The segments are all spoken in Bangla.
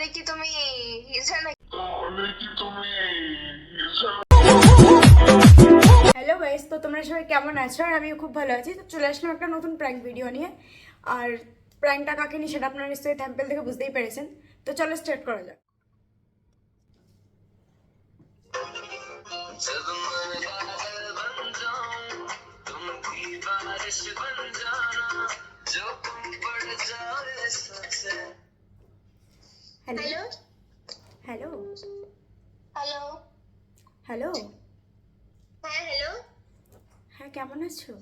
তাহলে কি তুমি হিজড়া নাকি হ্যালো গাইস তো তোমরা সবাই কেমন আছো আর আমিও খুব ভালো আছি তো চলে আসলাম একটা নতুন প্র্যাঙ্ক ভিডিও নিয়ে আর প্র্যাঙ্কটা কাকে নিয়ে সেটা আপনারা নিশ্চয়ই থ্যাম্পেল থেকে বুঝতেই পেরেছেন তো চলো স্টার্ট করা যাক जब मैं बादल बन जाऊं तुम भी बारिश बन जाना जो तुम पड़ जाए सबसे হ্যালো হ্যালো হ্যালো হ্যালো হ্যাঁ হ্যালো হ্যাঁ কেমন আছো?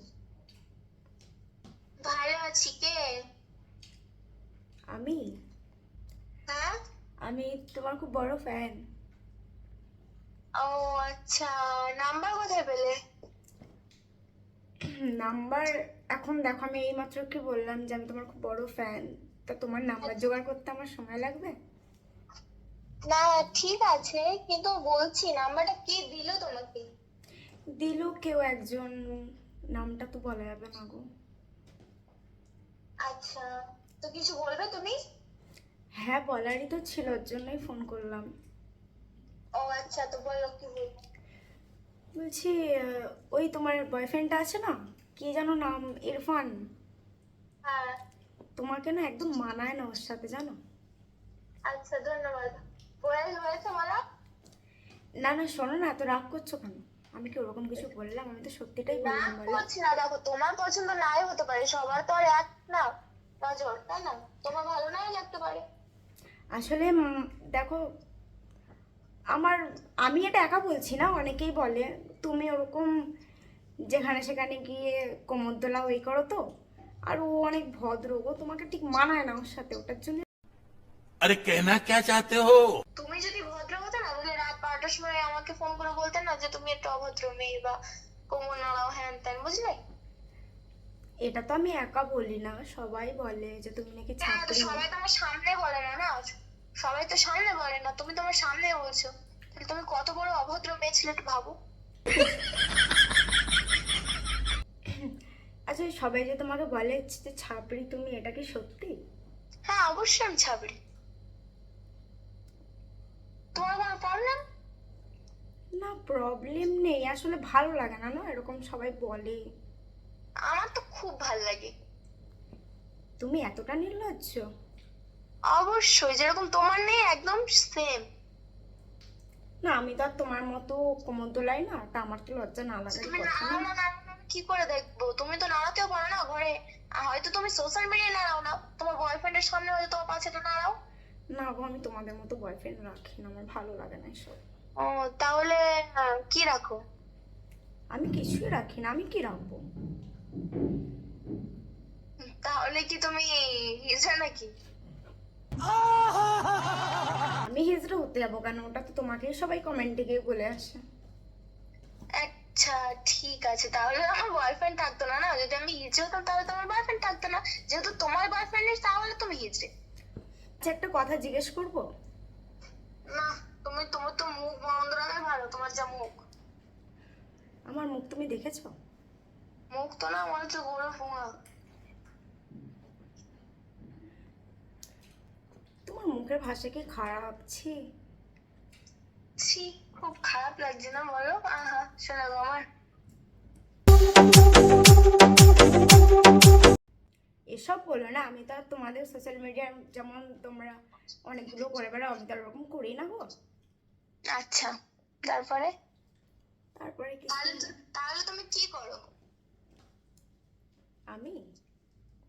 ভালো আছি কে? আমি? হ্যাঁ? আমি তোমার খুব বড় ফ্যান ও আচ্ছা নাম্বার কোথায় পেলে? নাম্বার এখন দেখো আমি এইমাত্র কি বললাম যে আমি তোমার খুব বড় ফ্যান তা তোমার নাম্বার জোগাড় করতে আমার সময় লাগবে? না ঠিক আছে কিন্তু বলছি নাম্বারটা কে দিল তোমাকে? দিল কেউ একজন নামটা তো বলা যাবে না গো। আচ্ছা তো কিছু বলবে তুমি? হ্যাঁ বলারই তো ছিল ওর জন্যই ফোন করলাম। ও আচ্ছা তো বলো কি বলব? বলছি ওই তোমার বয়ফ্রেন্ডটা আছে না? কি যেন নাম ইরফান? হ্যাঁ। তোমাকে না একদম মানায় না ওর সাথে জানো? আচ্ছা ধন্যবাদ। না না শোনো না রাগ করছ কেন? আমি কি ওরকম কিছু বললাম? আমি তো সত্যিটাই বললাম বলো। না দেখো তোমার পছন্দ নাই হতে পারে সবার তো আর এক না। নজর তাই না? তোমার ভালো নাই লাগতে পারে। আসলে দেখো আমার আমি এটা একা বলছি না অনেকেই বলে তুমি ওরকম যেখানে সেখানে গিয়ে কোমর দোলা ওই করো তো আর ও অনেক ভদ্র ও তোমাকে ঠিক মানায় না ওর সাথে ওটার জন্য আরে কেনা কে চাতে হো? তুমি যদি ভদ্র হতে না তাহলে রাত বারোটার সময় আমাকে ফোন করে বলতে না যে তুমি একটা অভদ্র মেয়ে বা কোমল নাড়াও হ্যান ত্যান বুঝলে? এটা তো আমি একা বলি না সবাই বলে যে তুমি নাকি ছাত্র। সবাই তো আমার সামনে বলে না না? সবাই তো সামনে বলে না তুমি তোমার সামনে বলছো। তাহলে তুমি কত বড় অভদ্র মেয়ে ছিলে একটু ভাবো। আচ্ছা সবাই যে তোমাকে বলে যে ছাপড়ি তুমি এটা কি সত্যি? হ্যাঁ অবশ্যই আমি ছাপড়ি। তোমার কোনো প্রবলেম না প্রবলেম নেই। আসলে ভালো লাগে না না? এরকম সবাই বলে। আমার তো খুব ভালো লাগে। তুমি এতটা নির্লজ্জ? অবশ্যই যেরকম তোমার নেই একদম সেম না আমি তো আর তোমার মতো কোমর দোলাই না তা আমার তো লজ্জা না লাগার তুমি নাড়াও না নাড়াও কি করে দেখব? তুমি তো নাড়াতেও পারো না ঘরে। হয়তো তুমি সোশ্যাল মিডিয়ায় নাড়াও না। তোমার বয়ফ্রেন্ডের সামনে হয়তো তোমার পাশেটা নাড়াও। না গো আমি তোমাদের মতো বয়ফ্রেন্ড রাখি না আমার ভালো লাগে না এসব। ও তাহলে কি রাখো? আমি কিছুই রাখি না আমি কি রাখব? তাহলে কি তুমি হিজড়া নাকি? আমি হিজড়া হতে যাব কেন? ওটা তো তোমাকে সবাই কমেন্টে গিয়ে বলে আসে। আচ্ছা ঠিক আছে। তাহলে আমার বয়ফ্রেন্ড থাকতো না না? যদি আমি হিজড়ে হতাম তাহলে তোমার বয়ফ্রেন্ড থাকতো না। যেহেতু তোমার বয়ফ্রেন্ড নেই তাহলে তুমি হিজড়ে। আচ্ছা একটা কথা জিজ্ঞেস করব? না তুমি তোমার তো মুখ বন্ধ রাখাই ভালো তোমার যা মুখ। আমার মুখ তুমি দেখেছ? মুখ তো না মনে হচ্ছে গরু ফুঙা তোমার মুখের ভাষা কি খারাপ ছি? ছি খুব খারাপ লাগছে না বলো? আহা শোনা গো আমার। এসব বলো না আমি তো আর তোমাদের সোশ্যাল মিডিয়ার যেমন তোমরা অনেকগুলো করে বেড়াও আমি তো ওরকম করি না গো। আচ্ছা তারপরে? তারপরে কি? তাহলে তাহলে তুমি কি করো? আমি?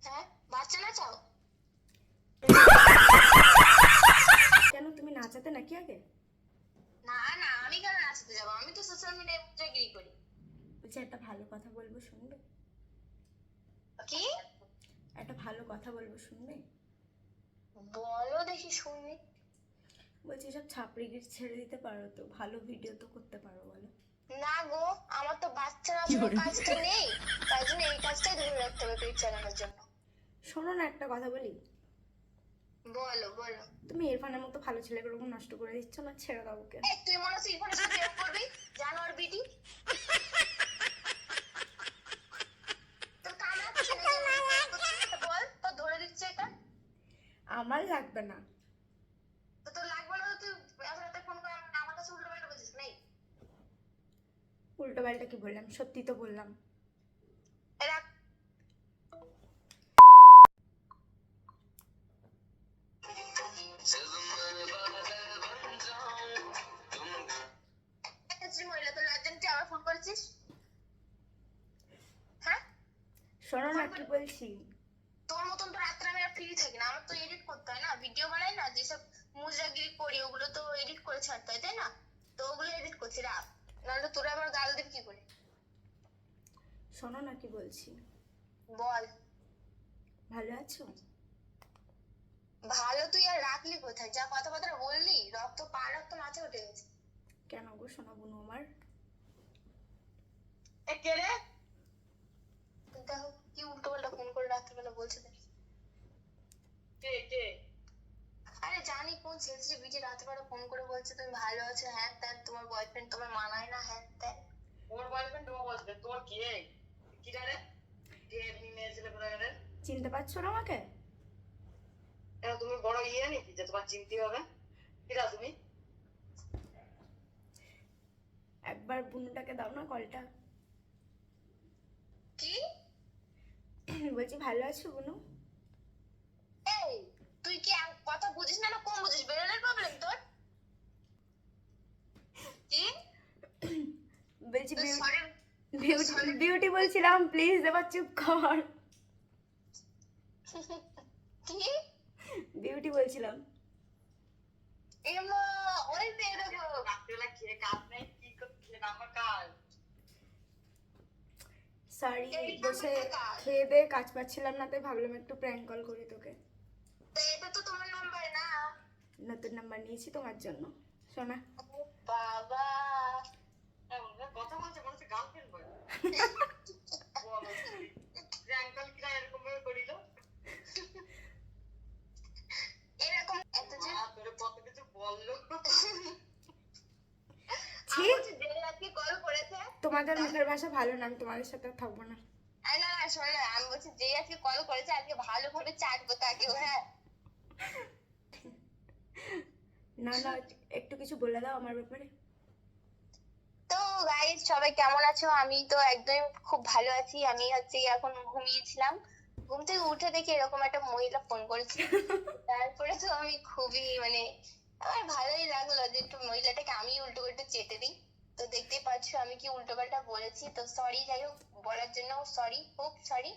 হ্যাঁ বাচ্চা কেন তুমি নাচাতে নাকি আগে? না না আমি কেন নাচতে যাব? আমি তো সোশ্যাল মিডিয়ায় করি? বলছি একটা ভালো কথা বলব শুনবে? কি? একটা ভালো কথা বলব শুনবে? বলো দেখি শুনি। বলছি সব ছাপড়িগির ছেড়ে দিতে পারো তো? ভালো ভিডিও তো করতে পারো বলো। না গো আমার তো বাচ্চা নাচানোর কাজটা নেই। তাই জন্য এই কাজটাই ধরে রাখতে হবে পেট চালানোর জন্য। শোনো না একটা কথা বলি? বলো বলো। তুমি ইরফানের মতো ভালো ছেলেকে ওরকম নষ্ট করে দিচ্ছ না? ছেড়ে দাও ওকে। তুই মনে হচ্ছে ইরফানের সাথে প্রেম করবি? জানোয়ার বিটি তোর কামড়াতে ছেড়ে দেবে। বল তোর ধরে দিচ্ছে এটা আমার লাগবে না। তোর লাগবে না আমার কাছে বলছিস উল্টো পাল্টা কি বললাম? সত্যি তো বললাম। হ্যাঁ? শোনো না কি বলছি? তোর মতন তো রাত্রে আমি আর ফ্রি থাকি না আমার তো এডিট হয় না? ভিডিও বানাই না যেসব মুজরাগিরি করি ওগুলো তো এডিট করে ছাড়তে হয় তাই না? তো ওগুলো এডিট করছি রাত নাহলে তোরা আবার গাল দিবি কি করে? শোনো না কি বলছি। বল। ভালো আছো? ভালো তুই আর রাখলি কোথায়? যা কথাবার্তা বললি রক্ত পা রক্ত মাথায় উঠে গেছে। কেন গো শোনা বোনো আমার? কে রে? দেখো কি উল্টো পাল্টা ফোন করে রাত্রিবেলা বলছে দেখ। কে কে? জানি কোন ছেলে বিটি ফোন করে বলছে তুমি ভালো আছো? হ্যাঁ ত্যান তোমার বয়ফ্রেন্ড তোমার মানায় না। হ্যাঁ ত্যান ওর বয়ফ্রেন্ড তোমার বলবে তোর কি? রে কে কোথায় চিনতে পারছ না আমাকে? এখন তুমি বড় ইয়ে নাকি যে তোমার চিনতে হবে? কিরা তুমি? একবার বুনুটাকে দাও না কলটা। কি? বলছি ভালো আছো বুনু এই তুই কি আর কথা বুঝিস না না কম বুঝিস বেরোনোর প্রবলেম তোর কি বলছি তুই sorry. বিউটি বিউটি বলছিলাম প্লিজ এবার চুপ কর কি বিউটি বলছিলাম এমা ওই বেরোবো রাত্রিবেলা খেয়ে কাজ নেই কি কাজ সরি বসে খেয়ে দিয়ে কাজ পাচ্ছিলাম না তাই ভাবলাম একটু প্র্যাঙ্ক কল করি তোকে তো এটা তো তোমার নাম্বার না নতুন নাম্বার নিয়েছি তোমার জন্য। শোনা বাবা। হ্যাঁ, কথা বলছে বলছে গার্লফ্রেন্ড বলে। যে আঙ্কেল কিরা এরকম ভাবে করিল এরকম এত যে কত কিছু বলল। তোমাদের মুখের ভাষা ভালো না আমি তোমাদের সাথে আর থাকব না। আরে না না শোন না আমি বলছি যে আজকে কল করেছে আজকে ভালোভাবে চাটবো তাকে হ্যাঁ না না একটু কিছু বলে দাও আমার ব্যাপারে। তো গাইস সবাই কেমন আছো? আমি তো একদম খুব ভালো আছি। আমি হচ্ছে এখন ঘুমিয়েছিলাম। ঘুম থেকে উঠে দেখি এরকম একটা মহিলা ফোন করেছে। তারপরে তো আমি খুবই মানে আমার ভালোই লাগল যে একটু মহিলাটাকে আমি উল্টো করে চেটে দিই। তো দেখতেই পাচ্ছ আমি কি উল্টো পাল্টা বলেছি। তো সরি যাই হোক বলার জন্য সরি খুব সরি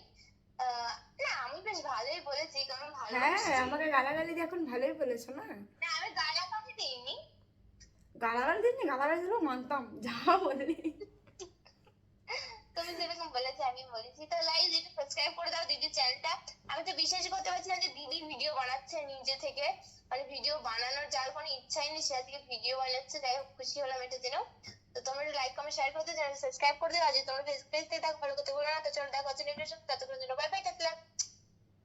না আমি বেশ ভালোই বলেছি কারণ ভালো হ্যাঁ আমাকে গালাগালি দিয়ে এখন ভালোই বলেছ না? না আমি গালা দিইনি। গালাগালি গালাগালি দিলেও মানতাম যা বললি তুমি যেরকম বলেছ আমি বলেছি। তো লাইক একটু সাবস্ক্রাইব করে দাও দিদির চ্যানেলটা আমি তো বিশ্বাসই করতে পারছি না যে দিদি ভিডিও বানাচ্ছে নিজে থেকে। মানে ভিডিও বানানোর যার কোনো ইচ্ছাই নেই সে আজকে ভিডিও বানাচ্ছে। যাই হোক খুশি হলাম এটা জেনে তো তোমরা লাইক কমেন্ট শেয়ার করতে চ্যানেল সাবস্ক্রাইব করে দিও। যদি তোমরা ফেসবুক পেজ থেকে দেখো ফলো করতে ভুলো না তো চলো দেখো হচ্ছে নেক্সট ততক্ষণের জন্য বাই বাই টাটা